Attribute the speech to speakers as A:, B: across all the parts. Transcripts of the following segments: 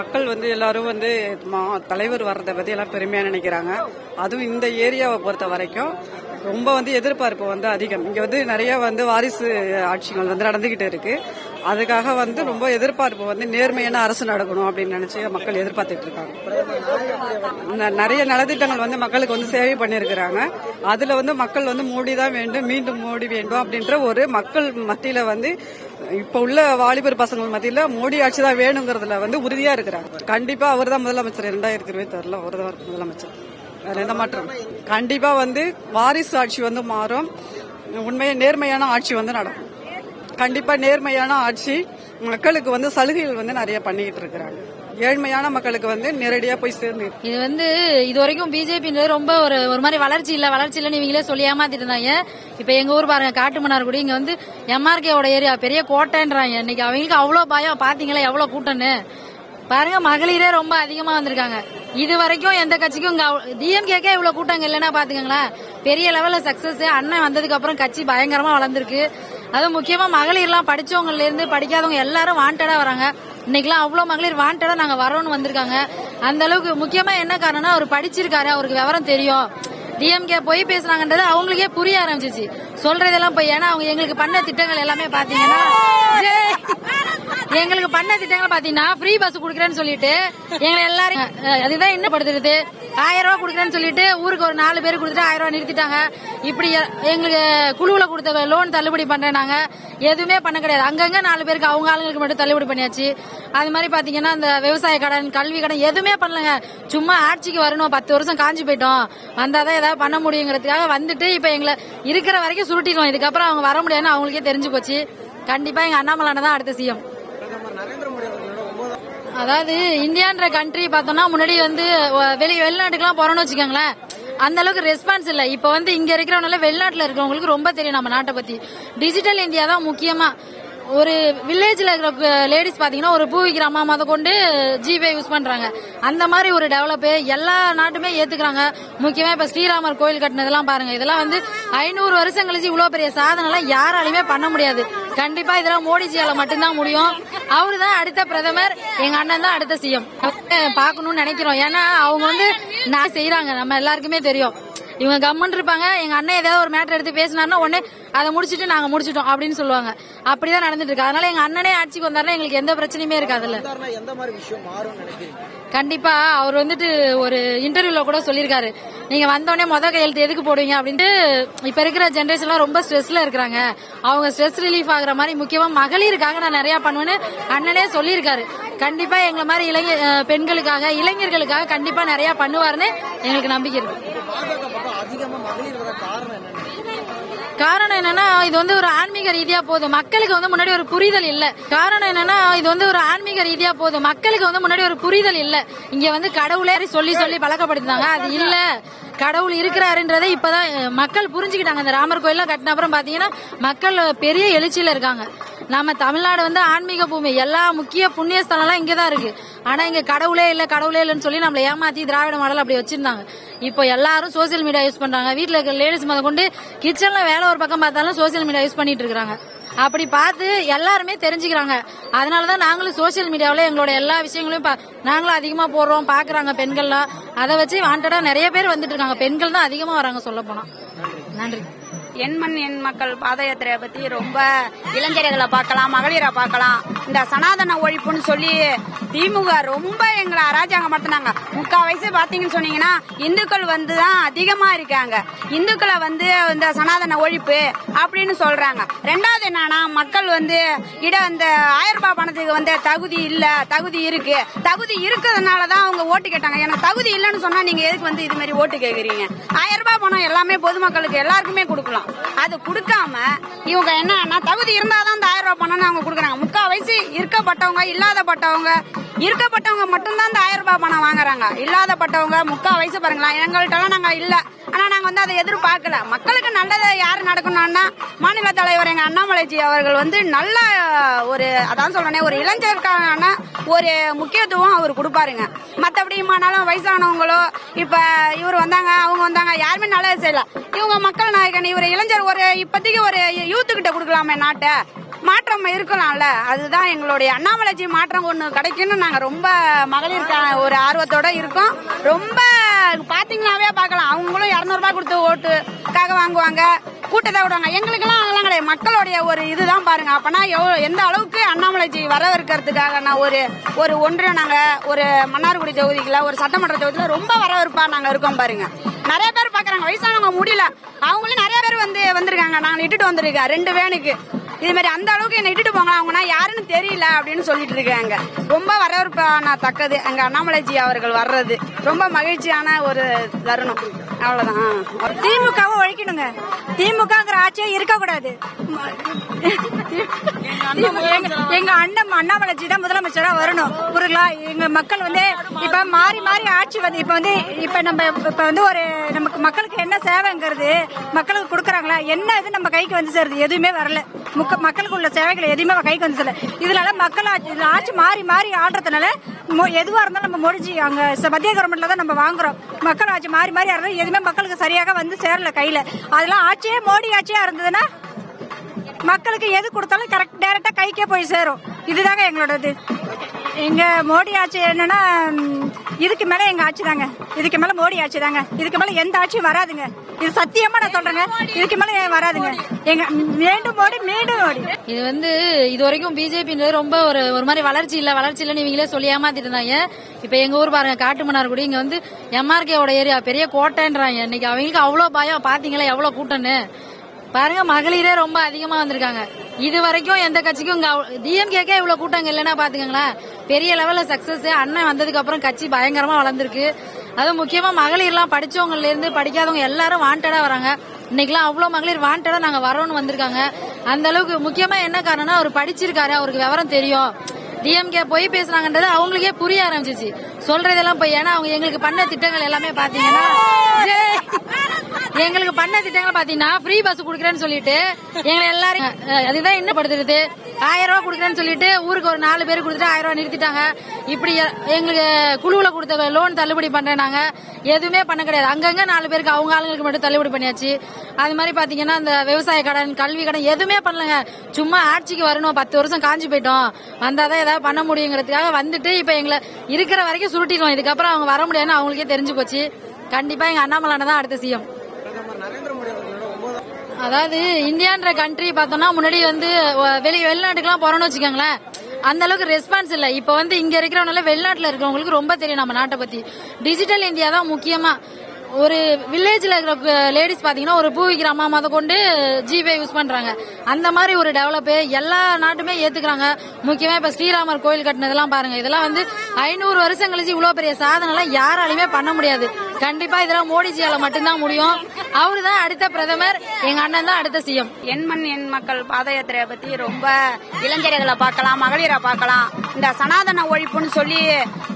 A: மக்கள் வந்து எல்லாரும் வந்து மா- தலைவர் வர்றதை பத்தி எல்லாம் பெருமையா நினைக்கிறாங்க. அதுவும் இந்த ஏரியாவை பொறுத்த வரைக்கும் ரொம்ப வந்து எதிர்பார்ப்பு வந்து அதிகம். இங்க வந்து நிறைய வந்து வாரிசு ஆட்சிகள் வந்து நடந்துகிட்டு இருக்கு. அதுக்காக வந்து ரொம்ப எதிர்பார்ப்பு வந்து நேர்மையான அரசு நடக்கணும் அப்படின்னு நினைச்சு மக்கள் எதிர்பார்த்துட்டு இருக்காங்க. நிறைய நலத்திட்டங்கள் வந்து மக்களுக்கு வந்து சேவை பண்ணியிருக்கிறாங்க. அதுல வந்து மக்கள் வந்து மோடி தான் வேண்டும் மீண்டும் மோடி வேண்டும் அப்படின்ற ஒரு மக்கள் மத்தியில வந்து இப்ப உள்ள வாலிபர் பசங்கள் மத்தியில மோடி ஆட்சி தான் வேணுங்கிறதுல வந்து உறுதியா இருக்கிறாங்க. கண்டிப்பா அவர் தான் முதலமைச்சர். இரண்டாயிரத்தி இருபத்தி ஆறுல அவர் தான் முதலமைச்சர். வேற எந்த மாற்றம் கண்டிப்பா வந்து வாரிசு ஆட்சி வந்து மாறும். உண்மையை நேர்மையான ஆட்சி வந்து நடக்கும். கண்டிப்பா நேர்மையான ஆட்சி மக்களுக்கு வந்து சலுகைகள் வந்து நிறைய பண்ணிக்கிட்டு இருக்கிறாங்க. ஏழ்மையான மக்களுக்கு வந்து நேரடியா போய் சேர்ந்து
B: இது வந்து இது வரைக்கும் பிஜேபி ரொம்ப ஒரு ஒரு மாதிரி வளர்ச்சி இல்ல வளர்ச்சி இல்லன்னு இவங்களே சொல்லி ஏமாத்திட்டு இருந்தாங்க. இப்ப எங்க ஊர் பாருங்க காட்டுமன்னார்குடி இங்க வந்து எம்ஆர்கேவோட ஏரியா பெரிய கோட்டைன்றாங்க. இன்னைக்கு அவங்களுக்கு அவ்வளவு பயம் பாத்தீங்களா எவ்வளவு கூட்டம்னு. பாருங்க மகளிரே ரொம்ப அதிகமா வந்திருக்காங்க. இது வரைக்கும் எந்த கட்சிக்கும் இங்க டிஎம்கேக்கே இவ்வளவு கூட்டங்க இல்லைன்னா பாத்துக்கங்களேன். பெரிய லெவல்ல சக்சஸ் அண்ணன் வந்ததுக்கு அப்புறம் கட்சி பயங்கரமா வளர்ந்துருக்கு. அதுவும் முக்கியமா மகளிர்லாம் படிச்சவங்கல இருந்து படிக்காதவங்க எல்லாரும் வாண்டடா வராங்க. இன்னைக்கெல்லாம் அவ்வளவு மகளிர் வாண்டடா நாங்க வரோம்னு வந்திருக்காங்க. அந்த அளவுக்கு முக்கியமா என்ன காரணம்னா அவர் படிச்சிருக்காரு அவருக்கு விவரம் தெரியும். டிஎம்கே போய் பேசுறாங்கன்றது அவங்களுக்கே புரிய ஆரம்பிச்சிச்சு. சொல்றதெல்லாம் போய் ஏன்னா அவங்க எங்களுக்கு பண்ண திட்டங்கள் எல்லாமே பாத்தீங்கன்னா. எங்களுக்கு பண்ண திட்டங்கள் பாத்தீங்கன்னா ஃப்ரீ பஸ் குடுக்கறேன்னு சொல்லிட்டு எங்களை எல்லாரும் அதுதான் என்ன படுத்துறது? ஆயிரம் ரூபா குடுக்கறேன்னு சொல்லிட்டு ஊருக்கு ஒரு நாலு பேர் கொடுத்துட்டு ஆயிரம் ரூபா நிறுத்திட்டாங்க. இப்படி எங்களுக்கு குழுவுல கொடுத்த லோன் தள்ளுபடி பண்றேன் நாங்க. எதுவுமே பண்ண கிடையாது. அங்கங்க நாலு பேருக்கு அவங்க ஆளுங்களுக்கு மட்டும் தள்ளுபடி பண்ணியாச்சு. அது மாதிரி பாத்தீங்கன்னா இந்த விவசாய கடன் கல்வி கடன் எதுவுமே பண்ணலங்க. சும்மா ஆட்சிக்கு வரணும். பத்து வருஷம் காஞ்சி போயிட்டோம். வந்தாதான் ஏதாவது பண்ண முடியுங்கிறதுக்காக வந்துட்டு இப்ப எங்களை இருக்கிற வரைக்கும் சுருட்டிடுவோம் இதுக்கப்புறம் அவங்க வர முடியாதுன்னு அவங்களுக்கே தெரிஞ்சு போச்சு. கண்டிப்பா எங்க அண்ணாமலான தான் அடுத்த சிஎம் அதாவது இந்தியான்ற கண்ட்ரி பார்த்தோம்னா முன்னாடி வந்து வெளி வெளிநாட்டுக்குலாம் போறோம்னு வச்சுக்கோங்களேன். அந்த அளவுக்கு ரெஸ்பான்ஸ் இல்ல. இப்ப வந்து இங்க இருக்கிறவனால வெளிநாட்டுல இருக்கிறவங்களுக்கு ரொம்ப தெரியும் நம்ம நாட்டை பத்தி. டிஜிட்டல் இந்தியா தான் முக்கியமா. ஒரு வில்லேஜ்ல இருக்கிற லேடிஸ் பாத்தீங்கன்னா ஒரு பூ விக்கிற அம்மா முத கொண்டு ஜிபே யூஸ் பண்றாங்க. அந்த மாதிரி ஒரு டெவலப் எல்லா நாட்டுமே ஏத்துக்கிறாங்க. முக்கியமா இப்ப ஸ்ரீராமர் கோயில் கட்டினதெல்லாம் பாருங்க. இதெல்லாம் வந்து ஐநூறு வருஷம் கழிச்சு இவ்வளவு பெரிய சாதனை எல்லாம் யாராலையுமே பண்ண முடியாது. கண்டிப்பா இதெல்லாம் மோடிஜியால மட்டும்தான் முடியும். அவரு தான் அடுத்த பிரதமர் எங்க அண்ணன் தான் அடுத்த சிஎம் பார்க்கணும்னு நினைக்கிறோம். ஏன்னா அவங்க வந்து நான் செய்யறாங்க நம்ம எல்லாருக்குமே தெரியும். இவங்க கம்மன் இருப்பாங்க. எங்க அண்ணன் ஏதாவது ஒரு மேட்டர் எடுத்து பேசினாருன்னா உடனே அதை முடிச்சிட்டு நாங்க முடிச்சிட்டோம் அப்படின்னு சொல்லுவாங்க. அப்படிதான் நடந்துட்டு இருக்கு. அதனால எங்க அண்ணனே ஆட்சிக்கு வந்தாருன்னா எங்களுக்கு எந்த பிரச்சனையுமே இருக்காதுல்ல கண்டிப்பா அவர் வந்துட்டு ஒரு இன்டர்வியூல கூட சொல்லியிருக்காரு. நீங்க வந்தோடனே முத கையெழுத்து எதுக்கு போடுவீங்க அப்படின்ட்டு இப்ப இருக்கிற ஜென்ரேஷன்லாம் ரொம்ப ஸ்ட்ரெஸ்ல இருக்கிறாங்க. அவங்க ஸ்ட்ரெஸ் ரிலீஃப் ஆகுற மாதிரி முக்கியமா மகளிருக்காக நான் நிறைய பண்ணுவேன்னு அண்ணனே சொல்லியிருக்காரு. கண்டிப்பா எங்களை மாதிரி இளைஞ பெண்களுக்காக இளைஞர்களுக்காக கண்டிப்பா நிறைய பண்ணுவாருன்னு எங்களுக்கு நம்பிக்கை இருக்கு.
C: காரணம் என்னன்னா
B: இது வந்து ஒரு ஆன்மீக ரீதியா போகுது மக்களுக்கு வந்து முன்னாடி ஒரு புரிதல் இல்ல. காரணம் என்னன்னா இது வந்து ஒரு ஆன்மீக ரீதியா போகுது மக்களுக்கு வந்து முன்னாடி ஒரு புரிதல் இல்ல. இங்க வந்து கடவுளே சொல்லி சொல்லி பழக்கப்படுத்தினாங்க. அது இல்ல. கடவுள் இருக்கிறாருன்றதை இப்பதான் மக்கள் புரிஞ்சுக்கிட்டாங்க. இந்த ராமர் கோயிலாம் கட்டின அப்புறம் பாத்தீங்கன்னா மக்கள் பெரிய எழுச்சியில இருக்காங்க. நம்ம தமிழ்நாடு வந்து ஆன்மீக பூமி. எல்லா முக்கிய புண்ணிய ஸ்தலம்லாம் இங்கதான் இருக்கு. ஆனா இங்க கடவுளே இல்ல கடவுளே இல்லைன்னு சொல்லி நம்மள ஏமாத்தி திராவிட மாடல் அப்படி வச்சிருந்தாங்க. இப்போ எல்லாரும் சோசியல் மீடியா யூஸ் பண்றாங்க. வீட்டில் இருக்க லேடிஸ் முத கொண்டு கிச்சன்ல வேலை ஒரு பக்கம் பார்த்தாலும் சோசியல் மீடியா யூஸ் பண்ணிட்டு இருக்காங்க அப்படி பார்த்து எல்லாருமே தெரிஞ்சுக்கிறாங்க. அதனாலதான் நாங்களும் சோசியல் மீடியாவில எங்களோட எல்லா விஷயங்களையும் நாங்களும் அதிகமா போடுறோம் பாக்குறாங்க பெண்கள்லாம். அதை வச்சு வாண்டடா நிறைய பேர் வந்துட்டு இருக்காங்க. பெண்கள் தான் அதிகமா வராங்க சொல்ல போனா. நன்றி.
D: என் மண் என் மக்கள் பாத யாத்திரையை பத்தி ரொம்ப இளைஞர்களை பார்க்கலாம் மகளிரை பார்க்கலாம். இந்த சனாதன ஒழிப்புன்னு சொல்லி திமுக ரொம்ப எங்களை அராஜகம் படுத்தினாங்க முக்கால் வயசு பாத்தீங்கன்னு சொன்னீங்கன்னா இந்துக்கள் வந்து தான் அதிகமா இருக்காங்க. இந்துக்களை வந்து இந்த சனாதன ஒழிப்பு அப்படின்னு சொல்றாங்க. ரெண்டாவது என்னன்னா மக்கள் வந்து இட இந்த ஆயிரம் ரூபாய் பணத்துக்கு வந்து தகுதி இல்ல தகுதி இருக்கு. தகுதி இருக்கிறதுனால தான் அவங்க ஓட்டு கேட்டாங்க. எனக்கு தகுதி இல்லைன்னு சொன்னா நீங்க எதுக்கு வந்து இது மாதிரி ஓட்டு கேக்குறீங்க? ஆயிரம் ரூபாய் பணம் எல்லாமே பொதுமக்களுக்கு எல்லாருக்குமே கொடுக்கலாம். அது கொடுக்காம இவங்க என்னன்னா தகுதி இருந்தாதான் அந்த ஆயிரம் ரூபாய் பணம்னு அவங்க கொடுக்குறாங்க. முக்கால் வயசு இருக்கப்பட்டவங்க இல்லாதப்பட்டவங்க இருக்கப்பட்டவங்க மட்டும்தான் இந்த ஆயிரம் ரூபாய் பணம் வாங்குறாங்க. இல்லாதப்பட்டவங்க முக்கால் வயசு பாருங்களா எங்கள்கிட்டலாம் நாங்க இல்ல. ஆனா நாங்க வந்து அதை எதிர்பார்க்கல. மக்களுக்கு நல்லது யாரு நடக்கணும்னா மாநில தலைவர் எங்க அண்ணாமலைஜி அவர்கள் வந்து நல்ல ஒரு அதான் சொல்றேனே ஒரு இளைஞருக்கான ஒரு முக்கியத்துவம் அவர் கொடுப்பாருங்க. மத்தபடிமானாலும் வயசானவங்களோ இப்ப இவர் வந்தாங்க அவங்க வந்தாங்க யாருமே நல்ல செய்யல இவங்க மக்கள் நாயகன் இவர் இளைஞர் ஒரு இப்போதைக்கு ஒரு யூத்து கிட்ட கொடுக்கலாமே நாட்டை. மாற்றம் இருக்கலாம்ல. அதுதான் எங்களுடைய அண்ணாமலைஜி மாற்றம் ஒன்று கிடைக்கும்னு நாங்கள் ரொம்ப மகளிருக்கான ஒரு ஆர்வத்தோட இருக்கோம். ரொம்ப பார்த்தீங்கன்னாவே பார்க்கலாம். அவங்களும் இரநூறுபா கொடுத்து ஓட்டுக்காக வாங்குவாங்க. கூட்டத்தை விடுவாங்க. எங்களுக்கெல்லாம் அதெல்லாம் மக்களுடைய ஒரு இதுதான் பாருங்க. அப்பனா எவ்வளோ எந்த அளவுக்கு அண்ணாமலைஜி வரவேற்கிறதுக்காக நான் ஒரு ஒரு ஒன்று நாங்கள் ஒரு மன்னார்குடி தொகுதிக்குள்ள ஒரு சட்டமன்ற தொகுதியில் ரொம்ப வரவேற்பா நாங்கள் இருக்கோம் பாருங்க. நிறைய பேர் பார்க்குறாங்க வயசானவங்க முடியல. அவங்களும் நிறைய பேர் வந்து வந்திருக்காங்க. நாங்கள் இட்டுட்டு வந்திருக்கோம். ரெண்டு வேனுக்கு இது மாதிரி அந்த அளவுக்கு என்னை இட்டுட்டு போங்க அவங்கன்னா யாருன்னு தெரியல அப்படின்னு சொல்லிட்டு இருக்காங்க. ரொம்ப வரவேற்பான தக்கது. அங்க அண்ணாமலைஜி அவர்கள் வர்றது ரொம்ப மகிழ்ச்சியான ஒரு தருணம். அவ்வளவுதான்.
E: திமுகவை ஒழிக்கணுங்க. திமுகங்கிற ஆட்சியே இருக்கக்கூடாது. கூடாது எங்க அண்ணன் அண்ணாமலைஜி தான் முதலமைச்சரா வரணும். புரியலா எங்க மக்கள் வந்து இப்ப மாறி மாறி ஆட்சி வந்து இப்ப வந்து இப்ப நம்ம இப்ப வந்து ஒரு நமக்கு மக்களுக்கு என்ன சேவைங்கிறது மக்களுக்கு கொடுக்குறாங்களா? என்ன இது நம்ம கைக்கு வந்து சேருது? எதுவுமே வரல. முக்க மக்களுக்கு உள்ள சேவைகள் எதுவுமே கைக்கு வந்து சேரல. இதனால மக்கள் ஆட்சி ஆட்சி மாறி மாறி ஆடுறதுனால மொ- எதுவா இருந்தாலும் நம்ம முடிஞ்சு அங்க மத்திய கவர்மெண்ட்ல தான் நம்ம வாங்குறோம். மக்கள் ஆட்சி மாறி மாறி ஆடுறது எதுவுமே மக்களுக்கு சரியாக வந்து சேரல கையில. அதெல்லாம் ஆட்சியே மோடி ஆட்சியா இருந்ததுன்னா மக்களுக்கு எது கொடுத்தாலும் கரெக்ட் டைரக்டா கைக்கே போய் சேரும். இதுதாங்க எங்களோடது. எங்க மோடி ஆட்சி என்னன்னா இதுக்கு மேல எங்க ஆட்சி தாங்க. இதுக்கு மேல மோடி ஆட்சி தாங்க. இதுக்கு மேல எந்த ஆட்சியும் வராதுங்க. இது சத்தியமா நான் சொல்றேங்க. இதுக்கு மேல வராதுங்க? எங்க மீண்டும் மோடி மீண்டும் மோடி.
B: இது வந்து இது வரைக்கும் பிஜேபி ரொம்ப ஒரு ஒரு மாதிரி வளர்ச்சி இல்ல வளர்ச்சி இல்லைன்னு இவங்களே சொல்லி ஏமாத்திட்டு இருந்தாங்க. இப்ப எங்க ஊர் பாருங்க காட்டுமன்னார்குடி இங்க வந்து எம்ஆர்கேவோட ஏரியா பெரிய கோட்டைன்றாங்க. இன்னைக்கு அவங்களுக்கு அவ்வளவு பயம். பாத்தீங்களா எவ்வளவு கூட்டம்னு? பாருங்க மகளிரே ரொம்ப அதிகமா வந்திருக்காங்க. இது வரைக்கும் எந்த கட்சிக்கும் டிஎம்கேக்கே இவ்வளவு கூட்டங்க இல்லைன்னா பாத்துக்கங்களேன். பெரிய லெவல்ல சக்சஸ் அண்ணன் வந்ததுக்கு அப்புறம் கட்சி பயங்கரமா வளர்ந்துருக்கு. அதுவும் முக்கியமா மகளிர்லாம் படிச்சவங்கல இருந்து படிக்காதவங்க எல்லாரும் வாண்டடா வராங்க. இன்னைக்கெல்லாம் அவ்வளவு மகளிர் வாண்டடா நாங்க வரோம்னு வந்திருக்காங்க. அந்த அளவுக்கு முக்கியமா என்ன காரணம்னா அவர் படிச்சிருக்காரு அவருக்கு விவரம் தெரியும். டிஎம்கே போய் பேசுறாங்கன்றது அவங்களுக்கே புரிய ஆரம்பிச்சிச்சு. சொல்றதெல்லாம் போய் ஏன்னா அவங்க எங்களுக்கு பண்ண திட்டங்கள் எல்லாமே பாத்தீங்கன்னா. எங்களுக்கு பண்ண திட்டங்கள் பாத்தீங்கன்னா ஃப்ரீ பஸ் குடுக்கறேன்னு சொல்லிட்டு எங்களை எல்லாரும் அதுதான் என்ன படுத்துறது? ஆயிரம் ரூபாய் குடுக்கறேன்னு சொல்லிட்டு ஊருக்கு ஒரு நாலு பேர் கொடுத்துட்டு ஆயிரம் ரூபாய் நிறுத்திட்டாங்க. இப்படி எங்களுக்கு குழுவுல கொடுத்த லோன் தள்ளுபடி பண்றேன் நாங்க. எதுவுமே பண்ண கிடையாது. அங்கங்க நாலு பேருக்கு அவங்க ஆளுங்களுக்கு மட்டும் தள்ளுபடி பண்ணியாச்சு. அது மாதிரி பாத்தீங்கன்னா இந்த விவசாய கடன் கல்வி கடன் எதுவுமே பண்ணலங்க. சும்மா ஆட்சிக்கு வரணும். பத்து வருஷம் காஞ்சி போயிட்டோம். வந்தாதான் ஏதாவது பண்ண முடியுங்கிறதுக்காக வந்துட்டு இப்ப எங்களை இருக்கிற வரைக்கும் சுருட்டிடுவோம் இதுக்கப்புறம் அவங்க வர முடியாதுன்னு அவங்களுக்கே தெரிஞ்சு போச்சு. கண்டிப்பா எங்க அண்ணாமலான தான் அடுத்த சிஎம்
C: பிரதமர் நரேந்திர மோடி அவர்களோட ஒன்பதாம்
B: அதாவது இந்தியான்ற கண்ட்ரி பார்த்தோம்னா முன்னாடி வந்து வெளி வெளிநாட்டுக்கெல்லாம் போறோம்னு வச்சுக்கோங்களேன். அந்த அளவுக்கு ரெஸ்பான்ஸ் இல்லை. இப்போ வந்து இங்க இருக்கிறவனால வெளிநாட்டில் இருக்கிறவங்களுக்கு ரொம்ப தெரியும் நம்ம நாட்டை பத்தி. டிஜிட்டல் இந்தியா தான் முக்கியமா. ஒரு வில்லேஜில் இருக்கிற லேடிஸ் பார்த்தீங்கன்னா ஒரு பூ விற்கிற அம்மா கொண்டு ஜிபே யூஸ் பண்ணுறாங்க அந்த மாதிரி ஒரு டெவலப் எல்லா நாட்டுமே ஏற்றுக்கிறாங்க முக்கியமாக இப்போ ஸ்ரீராமர் கோயில் கட்டினதெல்லாம் பாருங்கள் இதெல்லாம் வந்து ஐநூறு வருஷம் கழிச்சு இவ்வளோ பெரிய சாதனைலாம் யாராலையுமே பண்ண முடியாது. கண்டிப்பா இதெல்லாம் மோடிஜியால மட்டும்தான் முடியும். அவரு தான் அடுத்த பிரதமர் எங்க அண்ணன் தான் அடுத்த சிஎம்
D: என் மண் என் மக்கள் பாத யாத்திரையை பத்தி ரொம்ப இளைஞர்களை பார்க்கலாம் மகளிரை பார்க்கலாம். இந்த சனாதன ஒழிப்புன்னு சொல்லி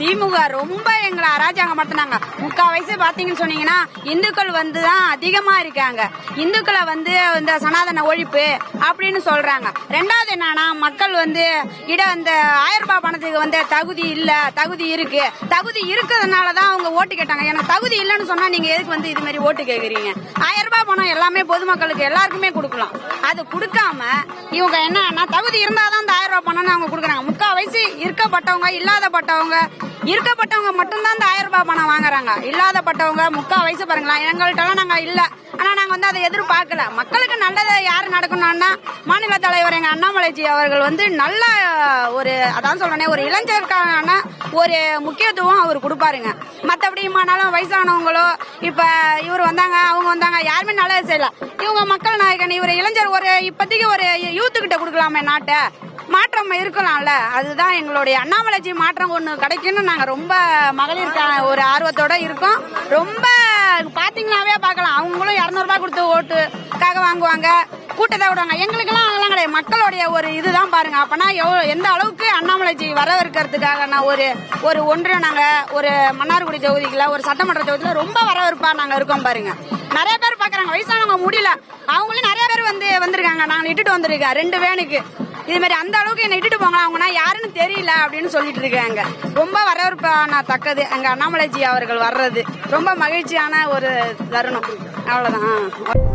D: திமுக ரொம்ப எங்களை அராஜகம் நடத்தினாங்க முக்கால் வயசு பாத்தீங்கன்னு சொன்னீங்கன்னா இந்துக்கள் வந்து தான் அதிகமா இருக்காங்க. இந்துக்களை வந்து இந்த சனாதன ஒழிப்பு அப்படின்னு சொல்றாங்க. ரெண்டாவது என்னன்னா மக்கள் வந்து இட இந்த ஆயிரம் ரூபாய் பணத்துக்கு வந்து தகுதி இல்ல தகுதி இருக்கு. தகுதி இருக்கிறதுனால தான் அவங்க ஓட்டு கேட்டாங்க. எனக்கு தகுதி இல்லைன்னு சொன்னா நீங்க எதுக்கு வந்து இது மாதிரி ஓட்டு கேக்குறீங்க? ஆயிரம் ரூபாய் பணம் எல்லாமே பொதுமக்களுக்கு எல்லாருக்குமே கொடுக்கலாம். அது கொடுக்காம இவங்க என்னன்னா தகுதி இருந்தாதான் அந்த ஆயிரம் ரூபாய் பணம்னு அவங்க கொடுக்குறாங்க. முக்கால் வயசு இருக்கப்பட்டவங்க இல்லாதப்பட்டவங்க இருக்கப்பட்டவங்க மட்டும்தான் இந்த ஆயிரம் ரூபாய் பணம் வாங்குறாங்க. இல்லாதப்பட்டவங்க முக்கால் வயசு பாருங்களா எங்கள்கிட்டலாம் நாங்க இல்ல. ஆனா நாங்க வந்து அதை எதிர்பார்க்கல. மக்களுக்கு நல்லதை யாரு நடக்கணும்னா மாநில தலைவர் எங்க அண்ணாமலைஜி அவர்கள் வந்து நல்ல ஒரு அதான் சொல்றேனே ஒரு இளைஞருக்கான ஒரு முக்கியத்துவம் அவர் கொடுப்பாருங்க. மற்றபடியுமானாலும் வயசானவங்களோ இப்ப இவர் வந்தாங்க அவங்க வந்தாங்க யாருமே நல்லது செய்யல. இவங்க மக்கள் நாயகன் இவர் இளைஞர் ஒரு இப்போதைக்கு ஒரு யூத்து கிட்ட கொடுக்கலாமே நாட்டை. மாற்றம் இருக்கலாம்ல. அதுதான் எங்களுடைய அண்ணாமலைஜி மாற்றம் ஒன்று கிடைக்கும்னு நாங்கள் ரொம்ப மகளிருக்கான ஒரு ஆர்வத்தோட இருக்கோம். ரொம்ப பார்த்தீங்கன்னாவே பார்க்கலாம். அவங்களும் இரநூறுபா கொடுத்து ஓட்டுக்காக வாங்குவாங்க. கூட்டத்தை விடுவாங்க. எங்களுக்கெல்லாம் அதெல்லாம் கிடையாது. மக்களுடைய ஒரு இதுதான் பாருங்க. அப்பனா எவ்வளோ எந்த அளவுக்கு அண்ணாமலைஜி வரவேற்கிறதுக்காக நான் ஒரு ஒரு ஒன்று நாங்கள் ஒரு மன்னார்குடி தொகுதியில் ஒரு சட்டமன்ற தொகுதியில் ரொம்ப வரவேற்பா நாங்கள் இருக்கோம் பாருங்க. நிறைய பேர் பார்க்குறாங்க வயசானவங்க முடியல. அவங்களும் நிறைய பேர் வந்து வந்திருக்காங்க. நாங்கள் இட்டுட்டு வந்திருக்கோம். ரெண்டு வேனுக்கு. இது மாதிரி அந்த அளவுக்கு என்னை இட்டுட்டு போங்க அவங்கன்னா யாருன்னு தெரியல அப்படின்னு சொல்லிட்டு இருக்காங்க. ரொம்ப வரவேற்பான தக்கது அங்க அண்ணாமலைஜி அவர்கள் வர்றது. ரொம்ப மகிழ்ச்சியான ஒரு தருணம். அவ்வளவுதான்.